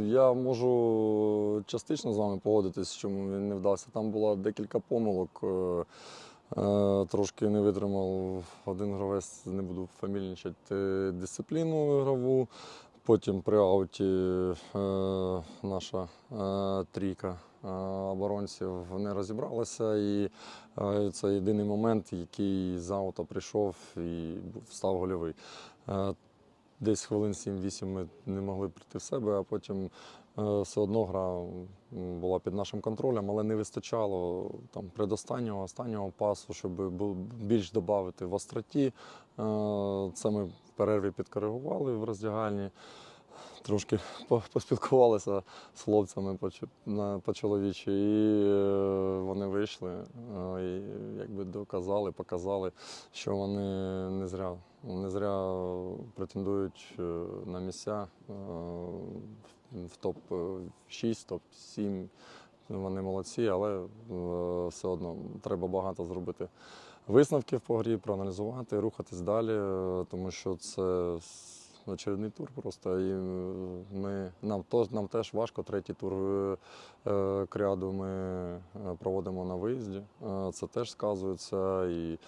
Я можу частично з вами погодитись, чому він не вдався. Там було декілька помилок. е, е, Трошки не витримав один гравець, не буду фамільничати, дисципліну ігрову. Потім при ауті е, наша е, трійка е, оборонців не розібралася. І е, це єдиний момент, який з аута прийшов і став гольовий. Десь хвилин 7-8 ми не могли прийти в себе, а потім е, все одно гра була під нашим контролем, але не вистачало там предостаннього, останнього пасу, щоб більш додати в остроті. Е, Це ми в перерві підкоригували в роздягальні. Трошки по- поспілкувалися з хлопцями по, чо- на- по-чоловічі, і е, вони вийшли і якби доказали, показали, що вони не зря, не зря претендують е, на місця е, в топ-6, топ-7. Вони молодці, але е, все одно треба багато зробити висновків по грі, проаналізувати, рухатись далі, е, тому що це очередний тур просто. І е, ми, нам, нам теж важко. Третій тур е, е, кряду ми е, проводимо на виїзді. Е, Це теж сказується. І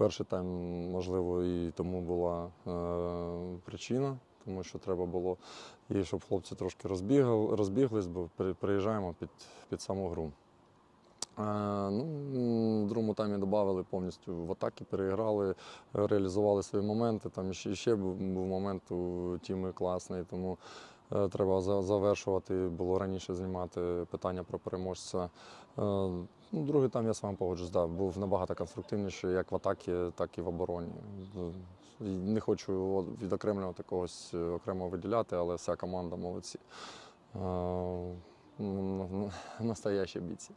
перший тайм, можливо, і тому була е, причина. Тому що треба було, і щоб хлопці трошки розбігали, розбіглись, бо при- приїжджаємо під, під саму гру. Е, ну, в другому таймі додали повністю в атаки, переіграли, реалізували свої моменти. Там ще, ще був, момент у тіми класний, тому треба завершувати. Було раніше знімати питання про переможця. Е, ну, другий там я з вами погоджусь, да, був набагато конструктивніший як в атакі, так і в обороні. Е, Не хочу відокремлювати когось е, окремо виділяти, але вся команда молодці. Е, ну, ну, Настоящі бійці.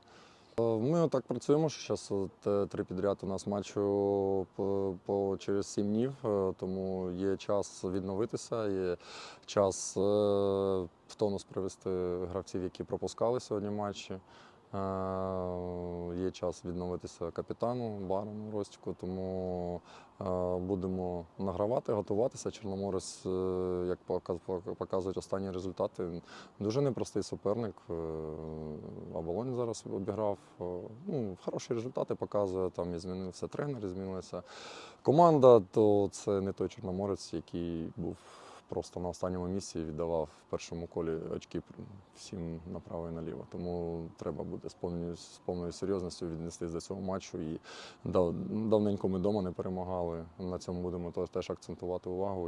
Е, Ми отак працюємо, що зараз три підряд у нас матчу по, по через сім днів, е, тому є час відновитися, є час е, в тонус привести гравців, які пропускали сьогодні матчі. Е, Є час відновитися капітану Барону Ростіку, тому е, будемо награвати, готуватися. Чорноморець, е, як пока- пока- показують останні результати, Дуже непростий суперник. Оболонь зараз обіграв. Ну, хороші результати показує. Там і змінився тренер, і змінилася команда. То це не той чорноморець, який був просто на останньому місці віддавав в першому колі очки всім направо і наліво. Тому треба буде з повною, з повною серйозністю віднестись до цього матчу. І дав- давненько ми вдома не перемагали. На цьому будемо теж акцентувати увагу.